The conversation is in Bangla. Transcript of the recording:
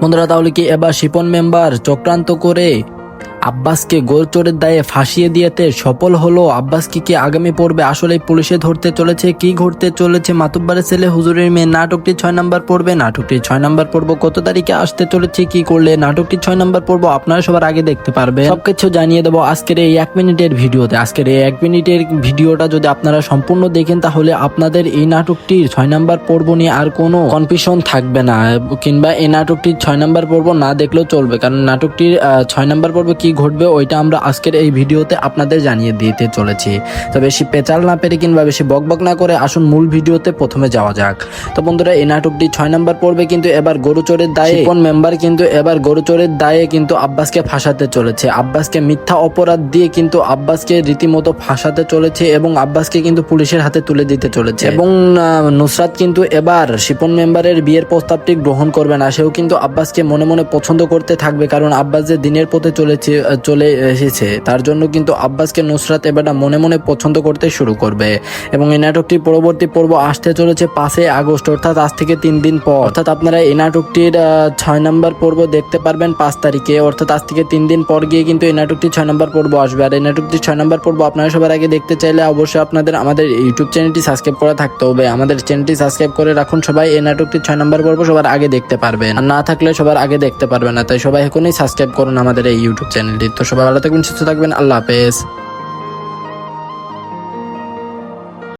বন্ধুরা তাহলে কি এবার শিপন মেম্বার চক্রান্ত করে আব্বাসকে গোলচোরের দায়ে ফাঁসিয়ে দিয়েতে সফল হলো আব্বাসকে কি আগামী পর্বে আসলে পুলিশে ধরতে চলেছে, কি ঘটতে চলেছে মাতুব্বারের ছেলে হুজুরের মেয়ে নাটকটি ছয় নম্বর পড়বে নাটকটি ছয় নম্বর পর্ব কত তারিখে আসতে চলেছে, কি করলে, নাটকটি ছয় নম্বর পর্ব আপনারা সবার আগে দেখতে পারবেন। সবকিছু জানিয়ে দেবো আজকের এই এক মিনিটের ভিডিওতে। আজকের এই এক মিনিটের ভিডিওটা যদি আপনারা সম্পূর্ণ দেখেন, তাহলে আপনাদের এই নাটকটির ছয় নম্বর পর্ব নিয়ে আর কোনো কনফিউশন থাকবে না, কিংবা এই নাটকটির ছয় নম্বর পর্ব না দেখলেও চলবে, কারণ নাটকটির ছয় নম্বর পর্বে কি ঘটবে ওইটা আমরা আজকের এই ভিডিওতে আপনাদের জানিয়ে দিতে চলেছি। তো বেশি পেঁচাল না পেরে কিংবা বেশি বকবক না করে আসুন মূল ভিডিওতে প্রথমে যাওয়া যাক। তো বন্ধুরা এই নাটকটি ছয় নম্বর পর্বে কিন্তু এবার গরুচোরের দায়ে কোন মেম্বার কিন্তু এবার গরুচোরের দায়ে কিন্তু আব্বাসকে ফাঁসাতে চলেছে। আব্বাসকে মিথ্যা অপরাধ দিয়ে কিন্তু আব্বাসকে রীতিমতো ফাঁসাতে চলেছে এবং আব্বাসকে কিন্তু পুলিশের হাতে তুলে দিতে চলেছে। এবং নুসরাত কিন্তু এবার শিপন মেম্বারের বিয়ের প্রস্তাবটি গ্রহণ করবে না। সেও কিন্তু আব্বাসকে মনে মনে পছন্দ করতে থাকবে কারণ আব্বাস যে দিনের পথে চলেছে চলে এসেছে। তার জন্য কিন্তু আব্বাসকে নুসরাত এবার মনে মনে পছন্দ করতে শুরু করবে। এবং এই নাটকটি পরবর্তী পর্ব আসতে চলেছে পাঁচই আগস্ট, অর্থাৎ আজ থেকে তিন দিন পর। অর্থাৎ আপনারা এই নাটকটির ছয় নম্বর পর্ব দেখতে পারবেন পাঁচ তারিখে। অর্থাৎ আজ থেকে তিন দিন পর গিয়ে কিন্তু এই নাটকটি ছয় নম্বর পর্ব আসবে। আর এই নাটকটি ছয় নম্বর পর্ব আপনারা সবার আগে দেখতে চাইলে অবশ্যই আপনাদের আমাদের ইউটিউব চ্যানেলটি সাবস্ক্রাইব করা থাকতে হবে। আমাদের চ্যানেলটি সাবস্ক্রাইব করে রাখুন সবাই। এই নাটকটি ছয় নম্বর পর্ব সবার আগে দেখতে পারবেন। আর না থাকলে সবার আগে দেখতে পারবেন না। তাই সবাই এখনই সাবস্ক্রাইব করুন আমাদের এই ইউটিউব চ্যানেলটি। তো সবাই ভালো থাকবেন সুস্থ থাকবেন। আল্লাহ হাফেজ।